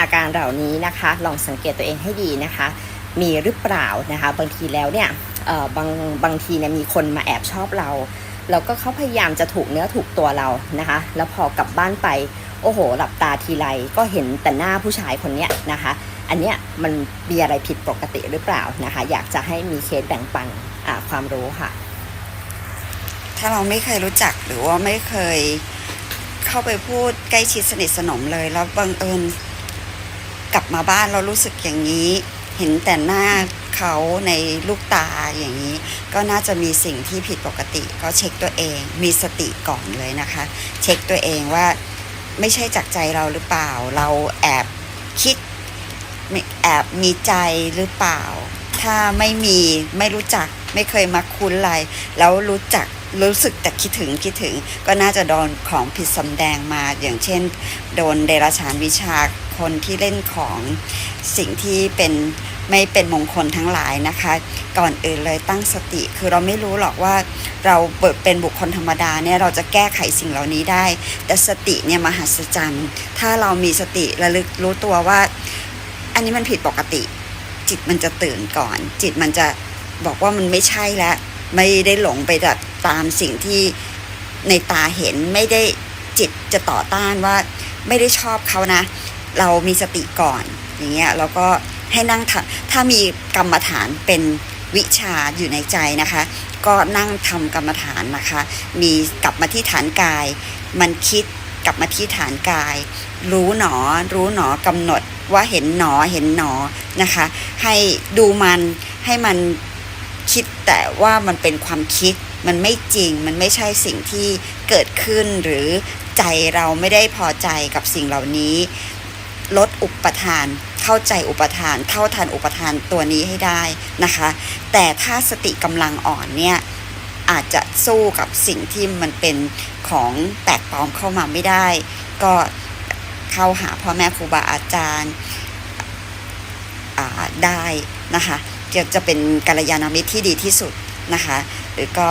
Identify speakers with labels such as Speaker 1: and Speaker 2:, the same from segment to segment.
Speaker 1: อาการเหล่านี้นะคะ ลองสังเกตตัวเองให้ดีนะคะ มีหรือเปล่านะคะ บางทีแล้วเนี่ยเออบางบางทีเนี่ยมีคนมาแอบชอบเรา แล้วก็เขาพยายามจะถูกเนื้อถูกตัวเรานะคะ แล้วพอกลับบ้านไปโอ้โห หลับตาทีไรก็เห็นแต่หน้าผู้ชายคนเนี้ยนะคะ อันเนี้ยมันมีอะไรผิดปกติหรือเปล่านะคะ อยากจะให้มีเคสแบ่งปันความรู้ค่ะ
Speaker 2: ถ้าเราไม่เคยรู้จักหรือว่าไม่เคยเข้าไปพูดใกล้ชิดสนิทสนมเลย แล้วบังเอิญ กลับมาบ้านเรารู้สึกอย่างนี้ เห็นแต่หน้าเขาในลูกตาอย่างนี้ ก็น่าจะมีสิ่งที่ผิดปกติ ก็เช็คตัวเองมีสติก่อนเลยนะคะ เช็คตัวเองว่าไม่ใช่จากใจเราหรือเปล่า เราแอบคิดแอบมีใจหรือเปล่า ถ้าไม่มีไม่รู้จักไม่เคยมาคุ้นอะไรแล้วรู้จัก รู้สึกแต่คิดถึงคิดถึง ก็น่าจะโดนของผิดสำแดงมา อย่างเช่น โดนเดรัจฉานวิชาคนที่เล่นของสิ่งที่เป็นไม่เป็นมงคลทั้งหลายนะคะ ก่อนอื่นเลยตั้งสติ คือเราไม่รู้หรอกว่าเราเปิดเป็นบุคคลธรรมดาเนี่ยเราจะแก้ไขสิ่งเหล่านี้ได้ แต่สติเนี่ยมหัศจรรย์ ถ้าเรามีสติระลึกรู้ตัวว่า อันนี้มันผิดปกติ จิตมันจะตื่นก่อน จิตมันจะบอกว่ามันไม่ใช่แล้ว ไม่ได้หลงไปแบบตามสิ่งที่ในตาเห็นไม่ได้จิตจะต่อต้านว่าไม่ได้ชอบเขานะ เรามีสติก่อนอย่างเงี้ยแล้วก็ให้นั่งถ้ามีกรรมฐานเป็นวิชาอยู่ในใจนะคะ ก็นั่งทำกรรมฐานนะคะ มีกลับมาที่ฐานกาย มันคิดกลับมาที่ฐานกาย รู้หนอ รู้หนอกำหนดว่าเห็นหนอเห็นหนอนะคะ ให้ดูมันให้มัน คิดแต่ว่ามันเป็นความคิด มันไม่จริง มันไม่ใช่สิ่งที่เกิดขึ้นหรือใจเราไม่ได้พอใจกับสิ่งเหล่านี้ ลดอุปทาน เข้าใจอุปทานเท่าทันอุปทานตัวนี้ให้ได้นะคะ แต่ถ้าสติกำลังอ่อนเนี่ยอาจจะสู้กับสิ่งที่มันเป็นของแปลกปลอมเข้ามาไม่ได้ ก็เข้าหาพ่อแม่ครูบาอาจารย์ได้นะคะ จะจะเป็นกัลยาณมิตรที่ดีที่สุดนะคะหรือก็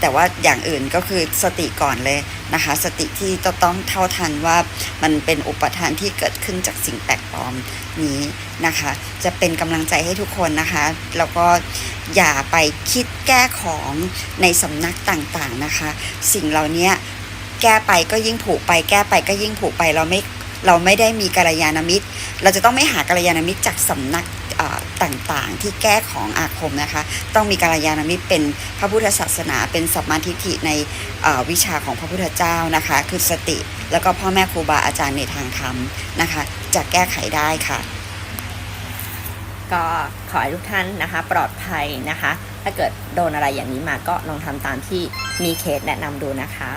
Speaker 2: แต่ว่าอย่างอื่นก็คือสติก่อนเลยนะคะ สติที่จะต้องเท่าทันว่ามันเป็นอุปทานที่เกิดขึ้นจากสิ่งแปลกปลอมนี้นะคะ จะเป็นกำลังใจให้ทุกคนนะคะ แล้วก็อย่าไปคิดแก้ของในสำนักต่างๆนะคะ สิ่งเหล่านี้แก้ไปก็ยิ่งผูกไป แก้ไปก็ยิ่งผูกไปเราไม่ เราไม่ได้มีกัลยาณมิตร เราจะต้องไม่หากัลยาณมิตรจากสำนักต่างๆ ที่แก้ของอาคมนะคะ ต้องมีกัลยาณมิตรเป็นพระพุทธศาสนา เป็นสัมมาทิฏฐิในวิชาของพระพุทธเจ้านะคะ คือสติ แล้วก็พ่อแม่ครูบาอาจารย์ในทางธรรมนะคะ จะแก้ไขได้ค่ะ
Speaker 1: ก็ขอให้ทุกท่านนะคะ ปลอดภัยนะคะ ถ้าเกิดโดนอะไรอย่างนี้มาก็ลองทำตามที่มีเคสแนะนำดูนะคะ